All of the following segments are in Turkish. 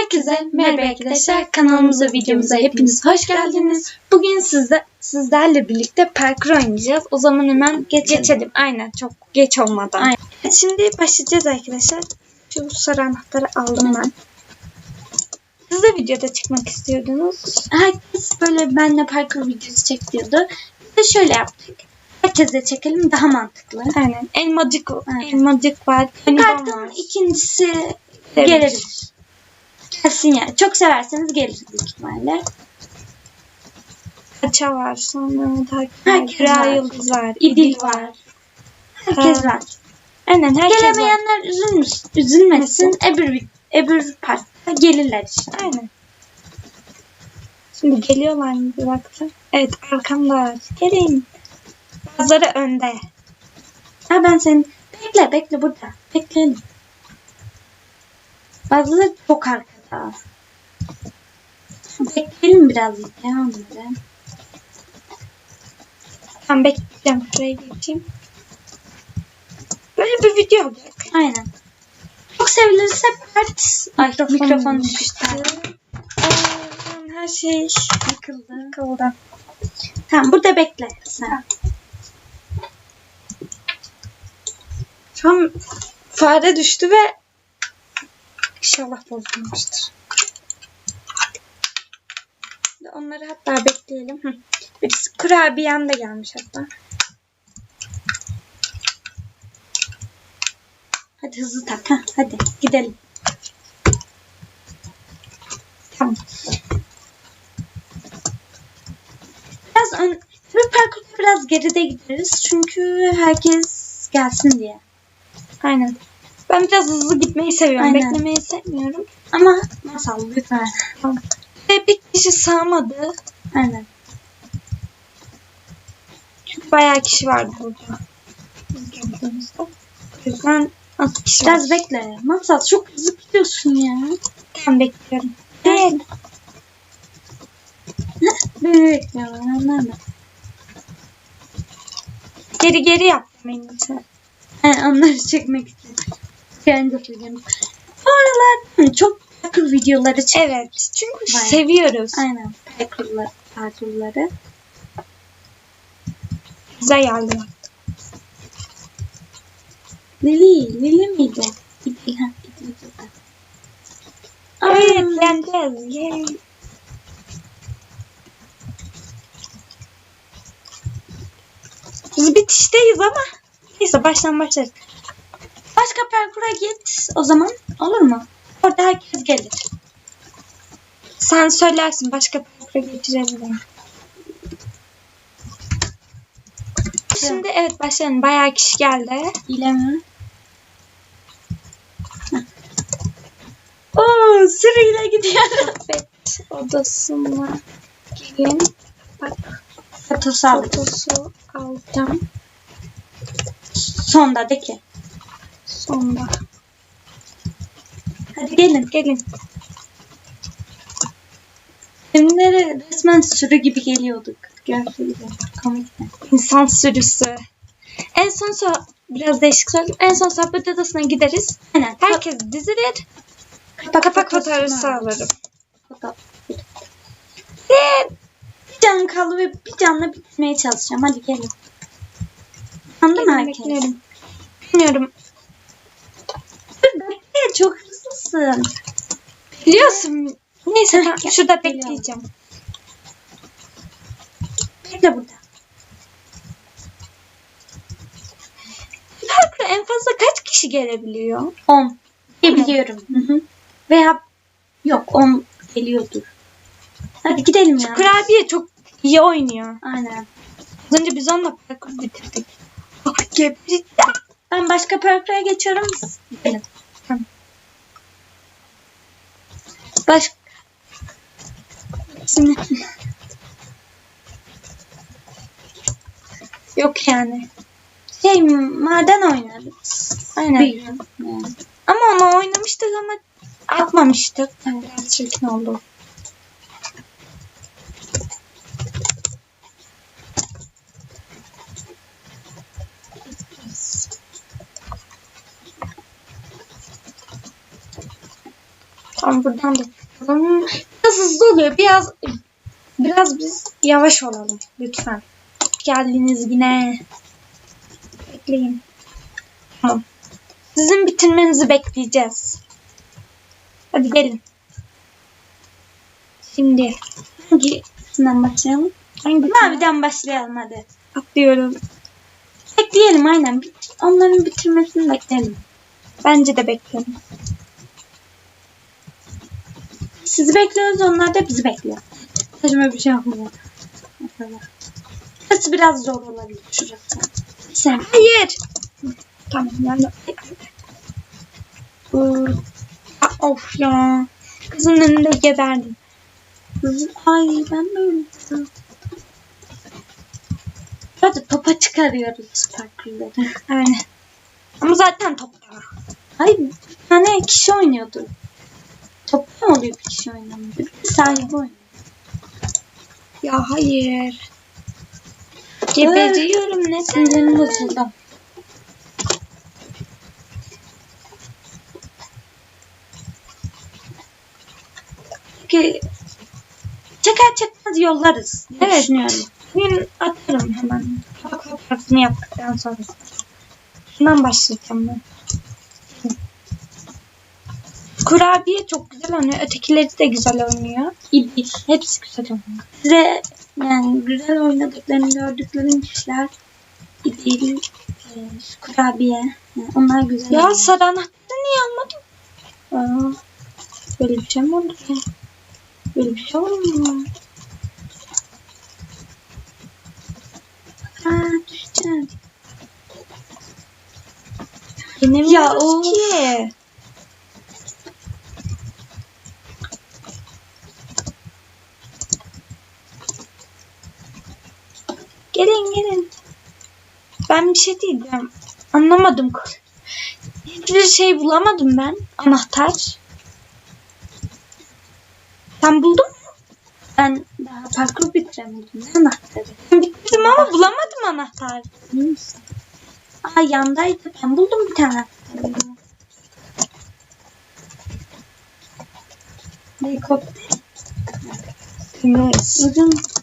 Herkese merhaba arkadaşlar. Kanalımıza, videomuza hepiniz hoş geldiniz. Bugün sizde sizlerle birlikte parkur oynayacağız. O zaman hemen geçelim. Aynen çok geç olmadan. Aynen. Şimdi başlayacağız arkadaşlar. Şu sarı anahtarı aldım ben. Siz de videoda çıkmak istiyordunuz. Herkes böyle benle parkur videosu çek diyordu. Biz de şöyle yaptık. Herkes de çekelim daha mantıklı. Aynen. Elmacık, elmacık var. Kartın ikincisi gelir. Gelsin yani. Çok severseniz gelir büyük ihtimalle. Kaça var sonra Herkes var. Yıldız var. İdil var. Herkes var. Aynen herkes var. Gelemeyenler üzülmüş, üzülmesin. Öbür, öbür partta gelirler işte. Aynen. Şimdi geliyorlar mı bir baktım. Evet arkamda. Gelin. Bazıları önde. Ha ben seni... Bekle bekle burada. Bekleyelim. Bazıları çok arkada. Bekleyelim biraz ya onları. Tamam bekleyeceğim. Şuraya geçeyim. Böyle bir video olacak. Aynen. Çok sevilirse part... Ay mikrofon, mikrofon düştü. Aa, her şey yıkıldı. Yıkıldı. Tamam burada bekle sen. An fare düştü ve inşallah bozulmuştur. Onları hatta bekleyelim. Hı. Birisi kurabiyen de gelmiş hatta. Hadi hızlı tak. Hadi gidelim. Tamam. Biraz ön, tabii parkurda biraz geride gideriz. Çünkü herkes gelsin diye. Aynen. Ben biraz hızlı gitmeyi seviyorum. Aynen. Beklemeyi sevmiyorum. Ama masal lütfen. Tamam. Ve bir kişi sağmadı. Aynen. Çünkü bayağı kişi vardı burada. O yüzden az kişi Biraz bekle. Masal çok hızlı gidiyorsun ya. Tamam bekliyorum. Evet. Beni bekliyorlar anlamadım. Geri geri yaptım en iyisi. He, onları çekmek için. Kendi aralar hı, çok parkur videoları çek. Evet. Çünkü Bayağı. seviyoruz. Aynen. Parkurlar, parkurları. Güzel geldi. Lili, Lili miydi? İdil, ha, İdil burada. Evet, yeneceğiz. Yay. Biz bitişteyiz ama neyse baştan başlarız. Parkura git o zaman olur mu? Orada herkes gelir. Sen söylersin başka parkura geçeceğiz. Şimdi evet başlayalım. Bayağı kişi geldi. ile mi? Oo sırayla gidiyoruz. Evet odasına gelin. Bak Fotosu aldım. fotosu alacağım. Sonda de ki. Sonda. Hadi gelin gelin. Filmlere resmen sürü gibi geliyorduk. Gerçekten komikti. İnsan sürüsü. En son so biraz değişik söyleyeyim. En son sohbet odasına gideriz. Aynen. Herkes dizilir. Kapak, Kapak fotoğrafı alırım. Ve Bir can kaldı ve bir canla bitmeye çalışacağım. Hadi gelin. Anladın mı herkes? Bilmiyorum. Çok hızlısın. Biliyorsun. Neyse tamam, şurada bekleyeceğim. Bekle burada. Parkura en fazla kaç kişi gelebiliyor? 10. diye biliyorum. Hı hı. Veya yok 10 geliyordur. Hadi gidelim ya. Kurabiye çok iyi oynuyor. Aynen. Az önce biz onunla parkur bitirdik. Gebereceğim. Ben başka parkura geçiyorum. Gelin. Baş... Şimdi Yok yani. şey maden oynarız. Aynen. Gün. Yani. Ama onu oynamıştık ama atmamıştık. Yani biraz çirkin oldu. Tamam buradan da çıkalım. Biraz hızlı oluyor. Biraz biraz biz yavaş olalım lütfen. Geldiniz yine. Bekleyin. Tamam. Sizin bitirmenizi bekleyeceğiz. Hadi gelin. Şimdi Hangisinden başlayalım? hangi Maviden başlayalım hadi. atlıyorum? Bekleyelim aynen. Onların bitirmesini bekleyelim. Bence de bekleyelim. Sizi bekliyoruz onlar da bizi bekliyor. Saçma bir şey. Mesela. Burası biraz zor olabilir şurası. Sen. Hayır. Tamam yani. Aa, of ya. Kızın önünde geberdim. Ay ben de öyle. Hadi topa çıkarıyoruz parkurları. Aynen. Ama zaten topta. Hayır tane kişi oynuyordu. Topta mı oluyor bir kişi oynamıyor? Bir sahibi oynuyor. Ya hayır. Geberiyorum ne Sinirlerim bozuldu. Ki Çeker çekmez yollarız. diye Evet. Düşünüyorum. bugün atarım hemen. Bak fotoğrafını yaptıktan sonra. Şundan başlayacağım ben. Kurabiye çok güzel oynuyor. Ötekileri de güzel oynuyor. İbil. Hepsi güzel oynuyor. Size yani güzel oynadıklarını gördüklerim kişiler İbil, e, kurabiye. Yani onlar güzel. Ya anahtarı niye almadın? Aa, böyle bir şey mi oldu ya? Böyle bir şey olur mu? Aa, düşeceğim. Yenemiyoruz Ya, of. ki. Gelin gelin. Ben bir şey diyeceğim. Anlamadım. Hiçbir şey bulamadım ben. Anahtar. Sen buldun mu? Ben daha parkur bitiremedim. Ne anahtarı? Bitirdim ama bulamadım anahtar. Emin misin? Aa yandaydı. Ben buldum bir tane. Helikopter. Temiz.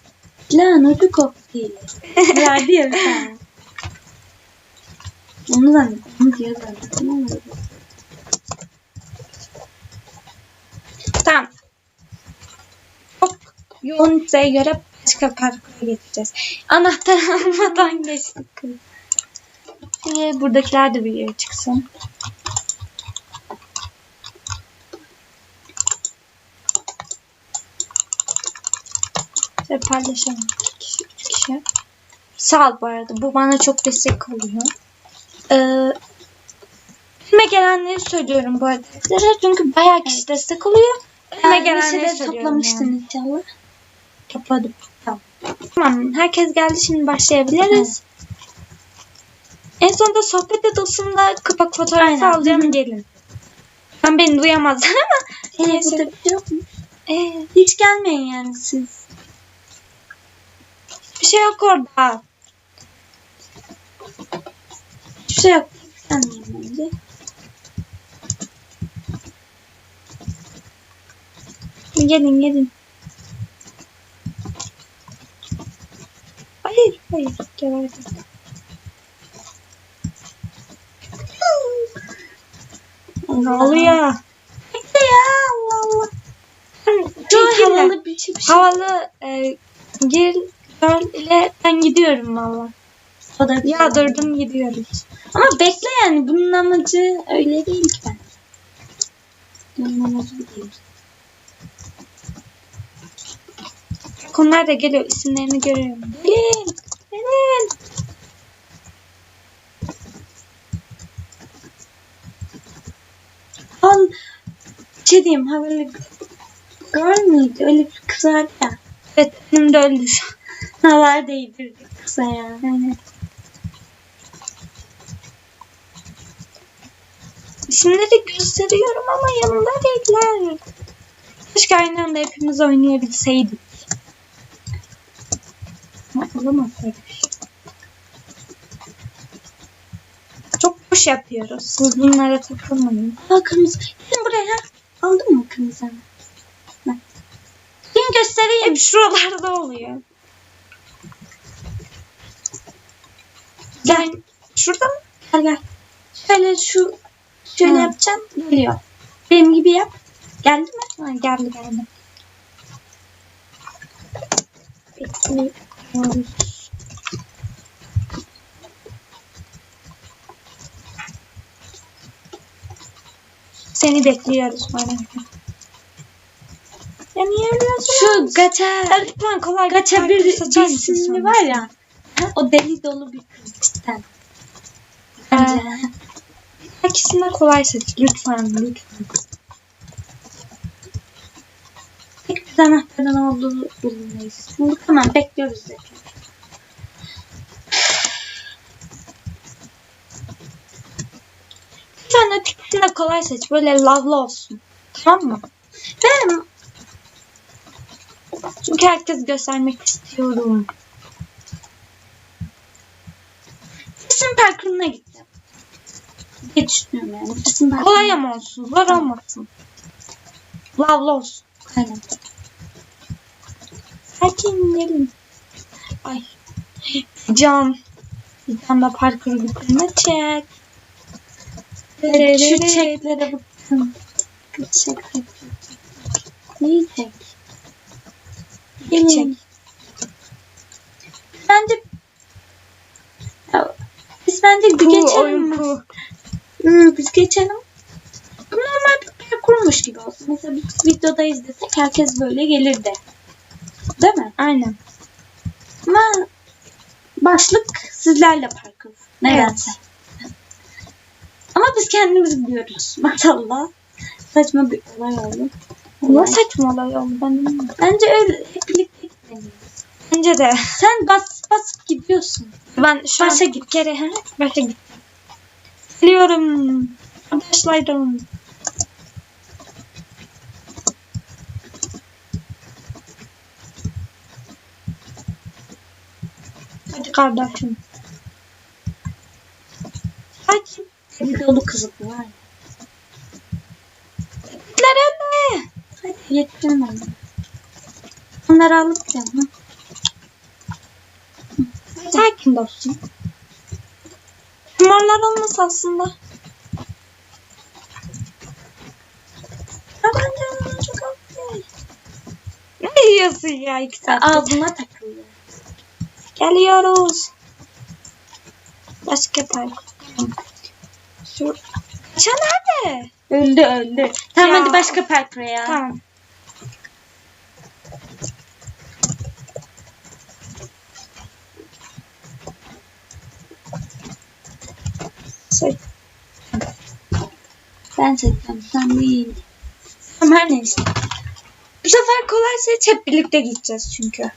Uzun. Lan ucu kokteyli. Verdi ya bir tane. Onu zannettim. Onu diyor zannettim ama. Tamam. Çok yoğunluğa göre başka parkura geçeceğiz. Anahtar almadan geçtik. Ee, buradakiler de bir yere çıksın. Paylaşalım. İki kişi, üç kişi. Sağ ol bu arada. Bu bana çok destek oluyor. Ee, Önüme gelenleri söylüyorum bu arada. Çünkü bayağı kişi destek oluyor. Önüme Yani gelenleri söylüyorum toplamıştın yani. inşallah. Topladım. Tamam. Tamam. Herkes geldi. Şimdi başlayabiliriz. En sonunda sohbet odasında kapak fotoğrafı Aynen. alacağım. Gelin. Ben beni duyamazlar ama. Ee, burada bir şey yok mu? Ee, Hiç gelmeyin yani siz. Şey yok orada. Hiçbir şey yok. Gelin gelin. Hayır hayır. Geberdim. Ne oluyor? Bekle ya Allah Allah. Çok havalı. bir şey. Havalı e, gir ile ben gidiyorum valla. Ya durdum gidiyoruz. Ama bekle yani bunun amacı öyle değil ki ben. Bunun amacı değil. Onlar da geliyor. isimlerini görüyorum. Gelin. Gelin. Al. Şey diyeyim havalı girl mıydı? Öyle bir kız vardı ya. Evet önümde öldü şu an. Havalar değdirdi kıza ya. Evet. İsimleri gösteriyorum ama yanımda değiller. Keşke aynı anda hepimiz oynayabilseydik. Ama olamaz şey. Çok boş yapıyoruz. Siz bunlara takılmayın. Aa kırmızı. Gelin buraya. Aldın mı kırmızını? Bak. Kim göstereyim? Şuralarda oluyor. Gel. Şurada mı? Gel gel. Şöyle şu şöyle Hı. yapacağım. Geliyor. Benim gibi yap. Geldi mi? Ha, geldi geldi. Bekliyoruz. Seni bekliyoruz bana. Ya niye ölüyorsun? Şu gaça Lütfen kolay gaça bir, bir var ya. O deli dolu bir cidden. Bence. İkisinden kolay seç lütfen lütfen. Tek bir anahtarın olduğu bulunmayız. Şimdi tamam bekliyoruz zaten. Bir tane ikisinden kolay seç böyle lavlı olsun. Tamam mı? Ben Çünkü herkes göstermek istiyorum. Resim parkuruna gittim. diye düşünüyorum yani. Resim parkuruna. Kolay ama olsun. Zor olmasın. Lavlı olsun. Aynen. Sakin gelin. Ay. Can. Bir tane de parkuru bitirme çek. Şu çeklere bakın. Çek. İyi çek. Çek. Bence biz bence bir geçelim. Hı, biz geçelim. Normal bir parkurmuş gibi olsun. Mesela biz videoda izlesek herkes böyle gelirdi. Değil mi? Aynen. Ama başlık sizlerle parkur. Nedense. Ama biz kendimiz biliyoruz. Maşallah. Saçma bir olay oldu. Ne saçma olay oldu ben bilmiyorum. Bence öyle hep birlikte gitmeliyiz. Bence de. Sen bas basıp gidiyorsun. Ben şu Başa an bir kere he, başa gittim. Geliyorum. Arkadaşlarım. Hadi kardeşim. Sakin. Bir dolu kızık var. Gitler önüne. Hadi yeteceğim ben. Onları alıp canım. Sakin dostum. Morlar olmasa aslında. De onu çok. Ne yiyorsun ya iki saat? Ağzıma takılıyor. Geliyoruz. Başka park. Şu... Kaça nerede? Öldü öldü. Tamam Ya. hadi başka parkura ya. Tamam. Şey, Ben seçeceğim sen değil. tamam her neyse. Bu sefer kolay seç hep birlikte gideceğiz çünkü.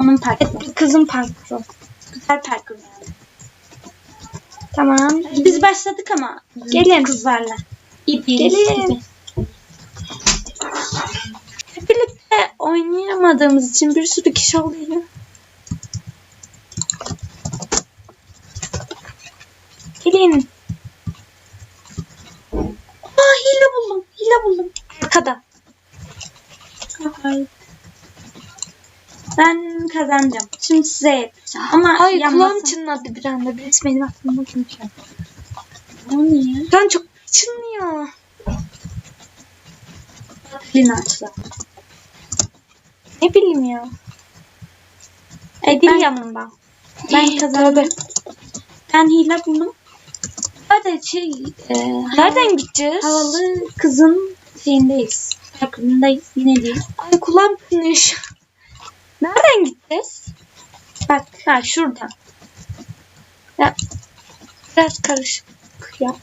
Onun parkuru. Kızın parkuru. Güzel parkur yani. Tamam. Biz başladık ama. Gelin. Kızlarla. İbi. Gelin. Hep birlikte oynayamadığımız için bir sürü kişi oluyor. Gelin. Aa hile buldum. Hile buldum. Arkada. Ay. Ben kazanacağım. Şimdi size yapacağım. Ama Ay yanmasın. kulağım çınladı bir anda. Birisi benim aklıma konuşuyor. O niye? Ben çok çınlıyor. Dilin açtı. Ne bileyim ya. E, Dil ben, yanında. ben kazandım. Ben hile buldum. Hadi şey e, Nereden gideceğiz? havalı kızın şeyindeyiz. Parkurundayız. Yine değil. Ay kulağım an. Nereden gideceğiz? Bak ha şuradan. Ya, biraz karışık ya.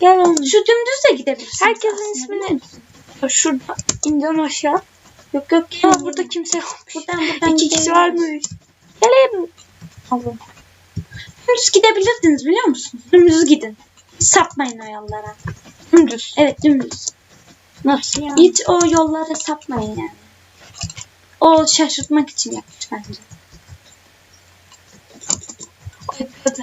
Gel oğlum. Şu dümdüz de gidebilirsin. Herkesin ismini şurada ineceğim aşağı. Yok yok. Ya gel. burada kimse yok. Buradan buradan İki kişi varmış. Gelin. Allah. Dümdüz gidebilirdiniz biliyor musunuz? Dümdüz gidin. Sapmayın o yollara. Dümdüz. Evet dümdüz. Nasıl ya? Hiç o yollara sapmayın yani. O şaşırtmak için yapmış bence. Hadi.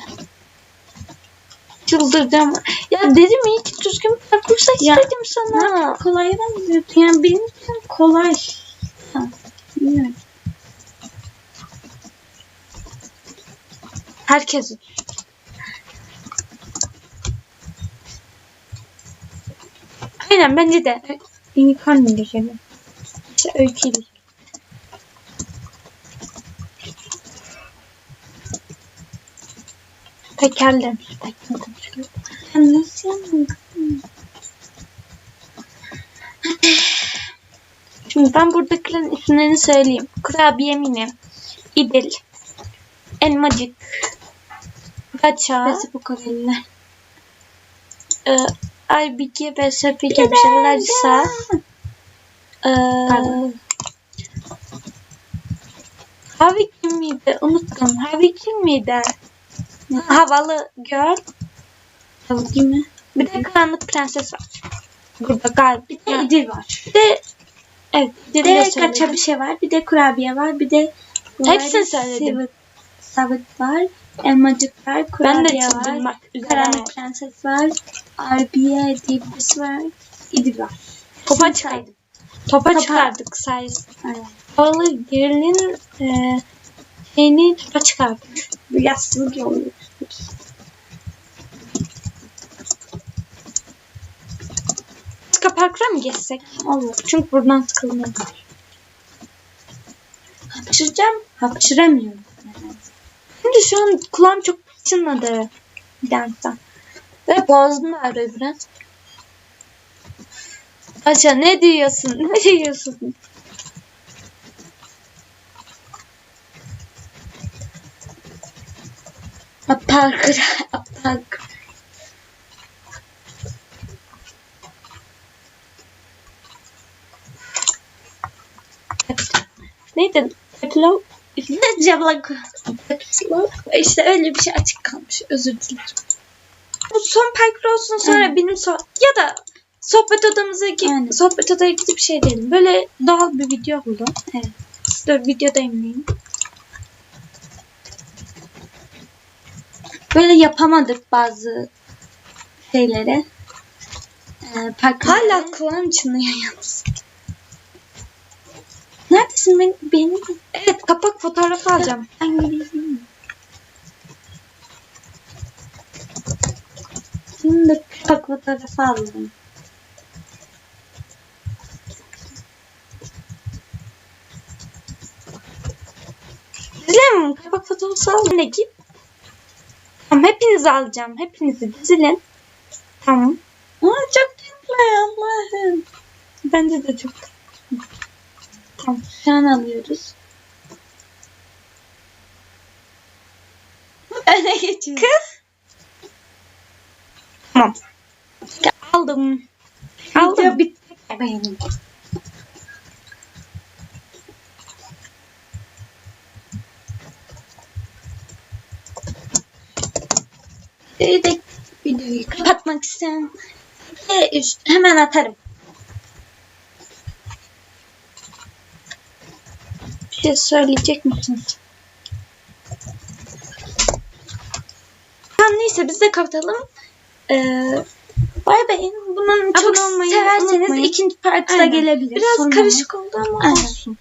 Çıldıracağım. Ya dedim iyi ki düzgün parkur seç Ya, dedim sana. Kolaydan gidiyordu. Yani benim için kolay. Ha, bilmiyorum. Herkes. Aynen bence de. Unicorn geçelim. İşte öyküyle. Tekerlem. Tekerlem. Ben nasıl yapayım? Şimdi ben buradakilerin isimlerini söyleyeyim. Kurabiye mini, İdil, Elmacık, Gaça, Nasıl bu kadarıyla? e, Aybike ve Sepike bir şeyler ise e, Pardon. Havi kim miydi? Unuttum. Havi kim miydi? Havalı Girl. Tavuk mi? Bir de Karanlık Prenses var. Burada galiba. Bir de İdil var. Bir de evet. Bir de kaça bir şey var. Bir de kurabiye var. Bir de Hepsini söyledim. Sıvık var. Elmacık var. Ben de üzere. Karanlık prenses var. Arbiye diye birisi var. İdil var. Topa çıkardık. Topa Topa- çıkardık sayesinde. Aynen. Havalı Girl'in e, şeyini topa çıkardık. Bu yastık yolu. Başka parkura mı geçsek? Olur. Çünkü buradan sıkılmıyor. Hapşıracağım. Hapşıramıyorum. Şimdi şu an kulağım çok çınladı. Dersten. Ve boğazım ağrıyor biraz. Aşağı ne diyorsun? Ne diyorsun? Parkur. Parkur. Neydi? Teplo. Ne cablak. İşte öyle bir şey açık kalmış. Özür dilerim. Bu son parkur olsun sonra Aynen. benim so ya da sohbet odamıza gidip Aynen. sohbet odaya gidip şey diyelim. Böyle doğal bir video oldu. Evet. Dur videoda eminim. Böyle yapamadık bazı şeyleri. Ee, parkurları. Hala kulağım çınlıyor yalnız. Neredesin ben, benim? Evet kapak fotoğrafı alacağım. Ben gideyim. Şimdi kapak fotoğrafı alalım. Dizilin? Kapak fotoğrafı al. Ne git. Tamam hepinizi alacağım. Hepinizi dizilin. Tamam. Aa, çok tatlı Allah'ım. Bence de çok. An alıyoruz. Öne geçiyoruz. Kız. Tamam. Aldım. Aldım. Video bitti. Beğendim. Videoyu kapatmak isteyen hemen atarım. Şey söyleyecek misiniz? Tamam neyse biz de kapatalım. Ee, Bay bay. bunun çok severseniz unutmayın. ikinci partide Aynen. gelebilir. Biraz Sorun karışık oldu ama Aynen. olsun.